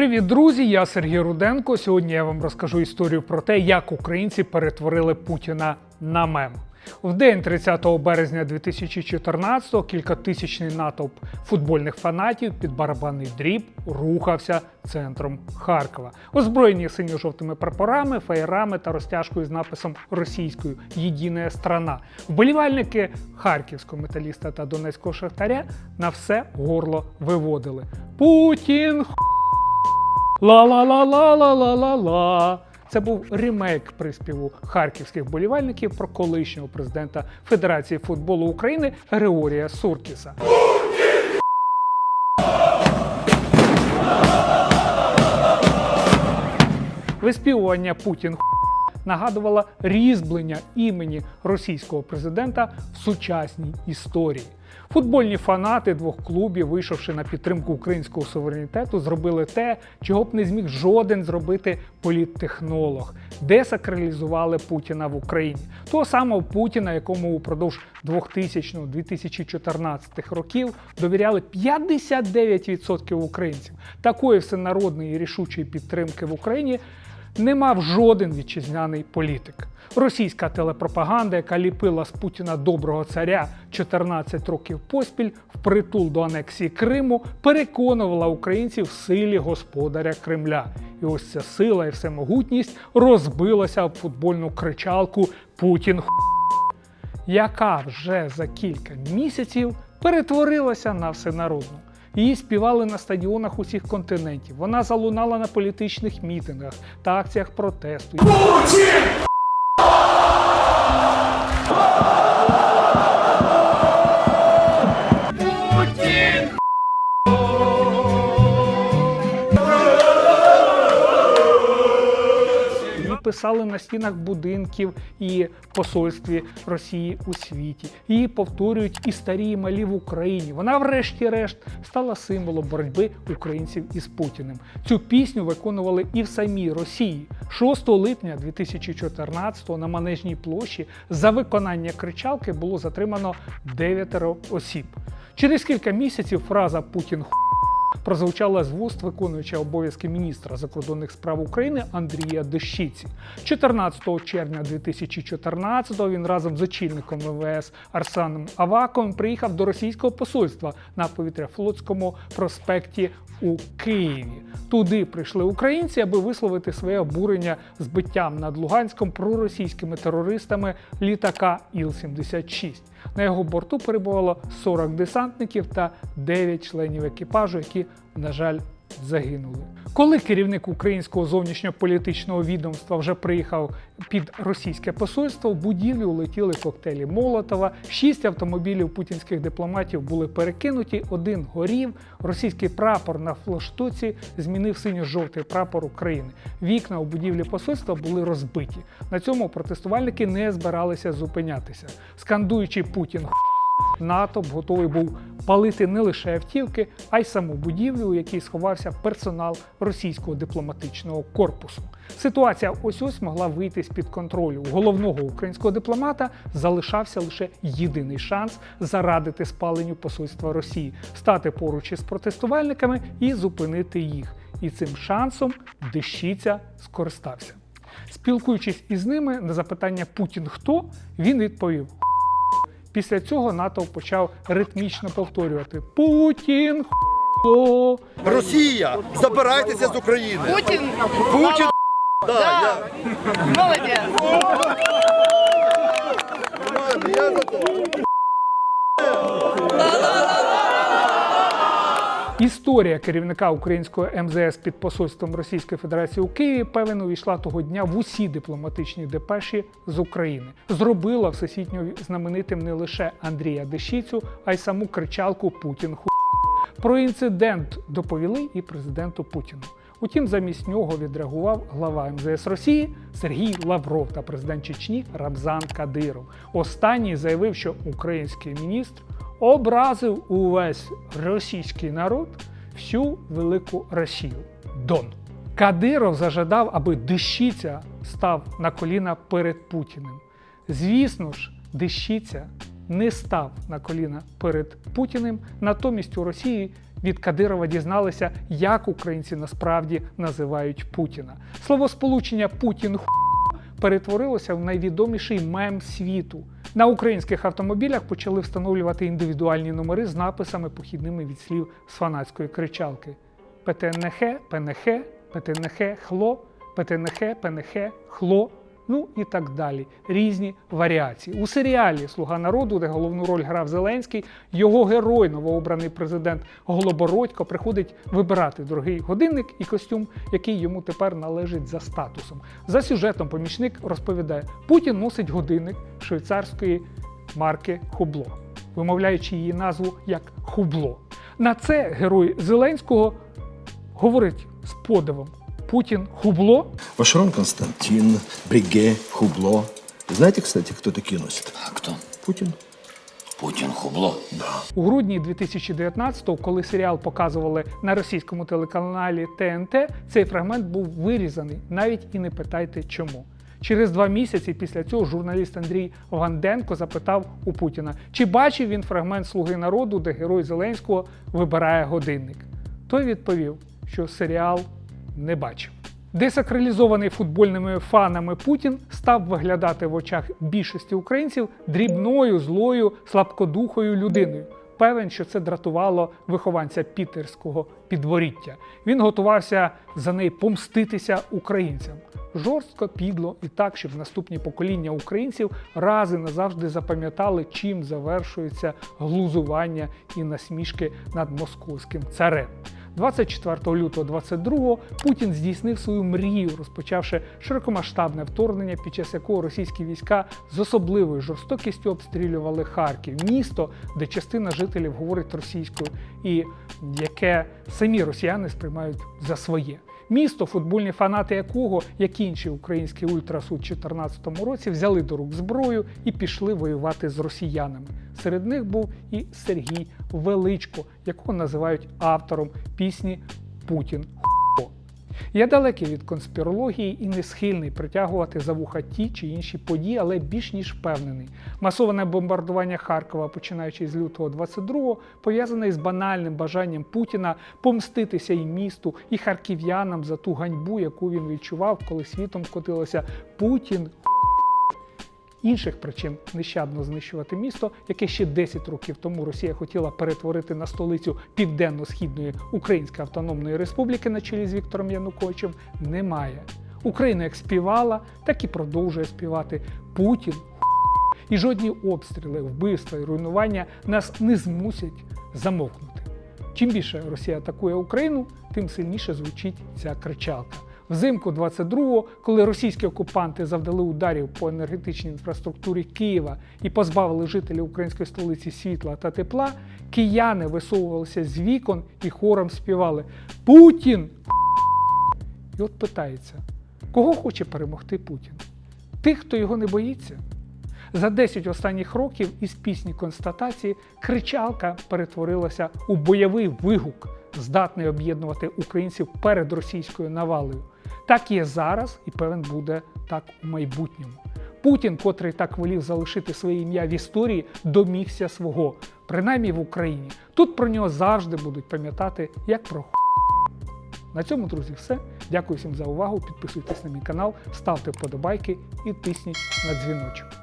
Привіт, друзі! Я Сергій Руденко. Сьогодні я вам розкажу історію про те, як українці перетворили Путіна на мем. В день 30 березня 2014-го кількатисячний натовп футбольних фанатів під барабанний дріб рухався центром Харкова, озброєні синьо-жовтими прапорами, фаєрами та розтяжкою з написом російською Єдина страна. Вболівальники харківського металіста та донецького шахтаря на все горло виводили. Путін Ла-ла-ла-ла-ла-ла-ла-ла. Це був ремейк приспіву харківських болівальників про колишнього президента Федерації футболу України Григорія Суркіса. Виспівування Путін нагадувало різьблення імені російського президента в сучасній історії. Футбольні фанати двох клубів, вийшовши на підтримку українського суверенітету, зробили те, чого б не зміг жоден зробити політтехнолог, десакралізували Путіна в Україні. Того самого Путіна, якому упродовж 2000-2014 років довіряли 59% українців. Такої всенародної і рішучої підтримки в Україні не мав жоден вітчизняний політик. Російська телепропаганда, яка ліпила з Путіна доброго царя 14 років поспіль, впритул до анексії Криму, переконувала українців в силі господаря Кремля. І ось ця сила і всемогутність розбилася об футбольну кричалку Путін ху», яка вже за кілька місяців перетворилася на всенародну. Її співали на стадіонах усіх континентів. Вона залунала на політичних мітингах та акціях протесту. Її писали на стінах будинків і посольстві Росії у світі. Її повторюють і старі, і малі в Україні. Вона, врешті-решт, стала символом боротьби українців із Путіним. Цю пісню виконували і в самій Росії. 6 липня 2014-го на Манежній площі за виконання кричалки було затримано дев'ятеро осіб. Через кілька місяців фраза Путін ху» прозвучала з вуст виконуюча обов'язки міністра закордонних справ України Андрія Дещиці. 14 червня 2014-го він разом з очільником МВС Арсаном Аваковим приїхав до російського посольства на повітряфлотському проспекті у Києві. Туди прийшли українці, аби висловити своє обурення збиттям над Луганськом проросійськими терористами літака Іл-76. На його борту перебувало 40 десантників та 9 членів екіпажу, які, на жаль, загинули. Коли керівник українського зовнішньополітичного відомства вже приїхав під російське посольство, в будівлю улетіли коктейлі Молотова, шість автомобілів путінських дипломатів були перекинуті, один горів. Російський прапор на флаштуці змінив синьо-жовтий прапор України. Вікна у будівлі посольства були розбиті. На цьому протестувальники не збиралися зупинятися, скандуючи Путін. НАТО готовий був палити не лише автівки, а й саму будівлю, у якій сховався персонал російського дипломатичного корпусу. Ситуація ось ось могла вийти з під контролю. У головного українського дипломата залишався лише єдиний шанс зарадити спаленню посольства Росії, стати поруч із протестувальниками і зупинити їх. І цим шансом Дещиця скористався. Спілкуючись із ними на запитання Путін хто, він відповів. Після цього НАТО почав ритмічно повторювати Путін хто. Росія, забирайтеся з України. Путін Путін, да, я, молодец. Історія керівника українського МЗС під посольством Російської Федерації у Києві певно увійшла того дня в усі дипломатичні депеші з України. Зробила всесвітньо знаменитим не лише Андрія Дещицю, а й саму кричалку Путін ху. Про інцидент доповіли і президенту Путіну. Утім, замість нього відреагував глава МЗС Росії Сергій Лавров та президент Чечні Рабзан Кадиров. Останній заявив, що український міністр образив увесь російський народ всю велику Росію. Дон. Кадиров зажадав, аби Дещиця став на коліна перед Путіним. Звісно ж, Дещиця не став на коліна перед Путіним. Натомість у Росії від Кадирова дізналися, як українці насправді називають Путіна. Словосполучення Путін перетворилося в найвідоміший мем світу. На українських автомобілях почали встановлювати індивідуальні номери з написами похідними від слів з фанатської кричалки: ПТНХ, ПНХ, ПТНХ, хло, ПТНХ, ПНХ, хло. Ну і так далі. Різні варіації. У серіалі Слуга народу, де головну роль грав Зеленський, його герой, новообраний президент Голобородько, приходить вибирати дорогий годинник і костюм, який йому тепер належить за статусом. За сюжетом помічник розповідає: Путін носить годинник швейцарської марки Хубло, вимовляючи її назву як Хубло. На це герой Зеленського говорить з подивом: Путін хубло. Вашерон Константин, Бриге, Хубло. Знаете, кстати, кто такие носит? А кто? Путин. Путин хубло. У грудні 2019-го, коли серіал показували на російському телеканалі ТНТ, цей фрагмент був вирізаний. Навіть і не питайте чому. Через два місяці після цього журналіст Андрій Ванденко запитав у Путіна, чи бачив він фрагмент Слуги народу, де герой Зеленського вибирає годинник. Той відповів, що серіал не бачив. Десакралізований футбольними фанами Путін став виглядати в очах більшості українців дрібною, злою, слабкодухою людиною. Певен, що це дратувало вихованця пітерського підворіття. Він готувався за неї помститися українцям. Жорстко, підло і так, щоб наступні покоління українців рази назавжди запам'ятали, чим завершується глузування і насмішки над московським царем. 24 лютого 22 Путін здійснив свою мрію, розпочавши широкомасштабне вторгнення, під час якого російські війська з особливою жорстокістю обстрілювали Харків, місто, де частина жителів говорить російською, і яке самі росіяни сприймають за своє. Місто, футбольні фанати якого, як інші українські ультрас у 2014 році, взяли до рук зброю і пішли воювати з росіянами. Серед них був і Сергій Величко, якого називають автором пісні Путін. Ху**о». Я далекий від конспірології і не схильний притягувати за вуха ті чи інші події, але більш ніж впевнений. Масоване бомбардування Харкова, починаючи з лютого 22-го, пов'язане із банальним бажанням Путіна помститися і місту, і харків'янам за ту ганьбу, яку він відчував, коли світом котилося Путін. Інших причин нещадно знищувати місто, яке ще 10 років тому Росія хотіла перетворити на столицю Південно-Східної Української Автономної Республіки на чолі з Віктором Януковичем, немає. Україна як співала, так і продовжує співати Путін. І жодні обстріли, вбивства і руйнування нас не змусять замовкнути. Чим більше Росія атакує Україну, тим сильніше звучить ця кричалка. Взимку 22-го, коли російські окупанти завдали ударів по енергетичній інфраструктурі Києва і позбавили жителів української столиці світла та тепла, кияни висовувалися з вікон і хором співали Путін! І от питається, кого хоче перемогти Путін? Тих, хто його не боїться? За 10 останніх років із пісні констатації кричалка перетворилася у бойовий вигук, здатний об'єднувати українців перед російською навалою. Так є зараз і певен буде так у майбутньому. Путін, котрий так волів залишити своє ім'я в історії, домігся свого, принаймні в Україні. Тут про нього завжди будуть пам'ятати як про ху**. На цьому, друзі, все. Дякую всім за увагу. Підписуйтесь на мій канал, ставте вподобайки і тисніть на дзвіночок.